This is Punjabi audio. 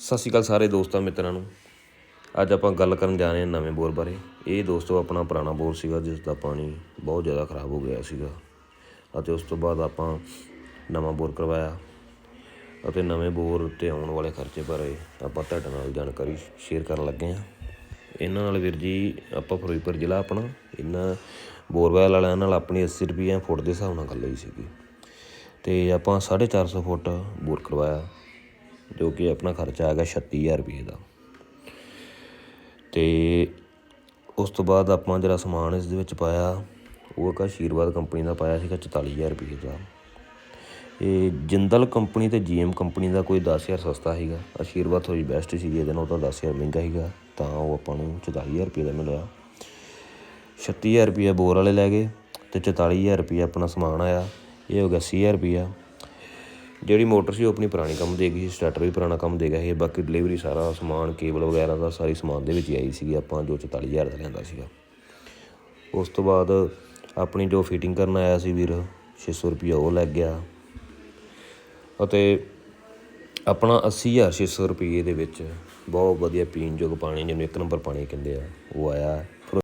ਸਤਿ ਸ਼੍ਰੀ ਅਕਾਲ ਸਾਰੇ ਦੋਸਤਾਂ ਮਿੱਤਰਾਂ ਨੂੰ। ਅੱਜ ਆਪਾਂ ਗੱਲ ਕਰਨ ਜਾ ਰਹੇ ਹਾਂ ਨਵੇਂ ਬੋਰ ਬਾਰੇ। ਇਹ ਦੋਸਤੋ ਆਪਣਾ ਪੁਰਾਣਾ ਬੋਰ ਸੀਗਾ ਜਿਸ ਦਾ ਪਾਣੀ ਬਹੁਤ ਜ਼ਿਆਦਾ ਖਰਾਬ ਹੋ ਗਿਆ ਸੀਗਾ। ਅਤੇ ਉਸ ਤੋਂ ਬਾਅਦ ਆਪਾਂ ਨਵਾਂ ਬੋਰ ਕਰਵਾਇਆ ਅਤੇ ਨਵੇਂ ਬੋਰ ਤੇ ਆਉਣ ਵਾਲੇ ਖਰਚੇ ਬਾਰੇ ਆਪਾਂ ਤੁਹਾਡੇ ਨਾਲ ਜਾਣਕਾਰੀ ਸ਼ੇਅਰ ਕਰਨ ਲੱਗੇ ਹਾਂ। ਇਹਨਾਂ ਨਾਲ ਵੀਰ ਜੀ, ਆਪਾਂ ਫਿਰੋਜ਼ਪੁਰ ਜ਼ਿਲ੍ਹਾ ਆਪਣਾ, ਇਹਨਾਂ ਬੋਰਵੈਲ ਵਾਲਿਆਂ ਨਾਲ ਆਪਣੀ 80 ਰੁਪਏ ਫੁੱਟ ਦੇ ਹਿਸਾਬ ਨਾਲ ਗੱਲ ਹੋਈ ਸੀਗੀ। ਤੇ ਆਪਾਂ 450 ਫੁੱਟ ਬੋਰ ਕਰਵਾਇਆ। ਜੋ ਕਿ ਆਪਣਾ ਖਰਚਾ ਆ ਗਿਆ 36000 ਰੁਪਏ ਦਾ। ਤੇ ਉਸ ਤੋਂ ਬਾਅਦ ਆਪਾਂ ਜਿਹੜਾ ਸਮਾਨ ਇਸ ਦੇ ਵਿੱਚ ਪਾਇਆ, ਉਹ ਇੱਕ ਆਸ਼ੀਰਵਾਦ ਕੰਪਨੀ ਦਾ ਪਾਇਆ ਸੀਗਾ 44000 ਰੁਪਏ ਦਾ। ਇਹ ਜਿੰਦਲ ਕੰਪਨੀ ਤੇ ਜੀਐਮ ਕੰਪਨੀ ਦਾ ਕੋਈ 10000 ਸਸਤਾ ਸੀਗਾ। ਆਸ਼ੀਰਵਾਦ ਥੋੜੀ ਬੈਸਟ ਸੀ ਇਹਦੇ ਨਾਲ ਤਾਂ 10000 ਮਹਿੰਗਾ ਸੀਗਾ, ਤਾਂ ਉਹ ਆਪਾਂ ਨੂੰ 44000 ਰੁਪਏ ਦਾ ਮਿਲਿਆ। 36000 ਰੁਪਏ ਬੋਰ ਵਾਲੇ ਲੈ ਗਏ ਤੇ 44000 ਰੁਪਏ ਆਪਣਾ ਸਮਾਨ ਆਇਆ, ਇਹ ਹੋ ਗਿਆ 80000 ਰੁਪਏ। ਜਿਹੜੀ ਮੋਟਰ ਸੀ ਉਹ ਆਪਣੀ ਪੁਰਾਣੀ ਕੰਮ ਦੇ ਗਈ ਸੀ ਸਟਾਰਟਰ ਵੀ ਪੁਰਾਣਾ ਕੰਮ ਦੇ ਗਿਆ ਇਹ ਬਾਕੀ ਡਿਲੀਵਰੀ ਸਾਰਾ ਸਮਾਨ ਕੇਬਲ ਵਗੈਰਾ ਦਾ ਸਾਰੀ ਸਮਾਨ ਦੇ ਵਿੱਚ ਹੀ ਆਈ ਸੀਗੀ ਆਪਾਂ, ਜੋ 44000 ਦਾ ਲਿਆਂਦਾ ਸੀਗਾ। ਉਸ ਤੋਂ ਬਾਅਦ ਆਪਣੀ ਜੋ ਫਿਟਿੰਗ ਕਰਨ ਆਇਆ ਸੀ ਵੀਰ 600 ਰੁਪਏ ਉਹ ਲੱਗ ਗਿਆ। ਅਤੇ ਆਪਣਾ 80600 ਰੁਪਏ ਦੇ ਵਿੱਚ ਬਹੁਤ ਵਧੀਆ ਪੀਣ ਯੋਗ ਪਾਣੀ, ਜਿਹਨੂੰ ਇੱਕ ਨੰਬਰ ਪਾਣੀ ਕਹਿੰਦੇ ਆ, ਉਹ ਆਇਆ।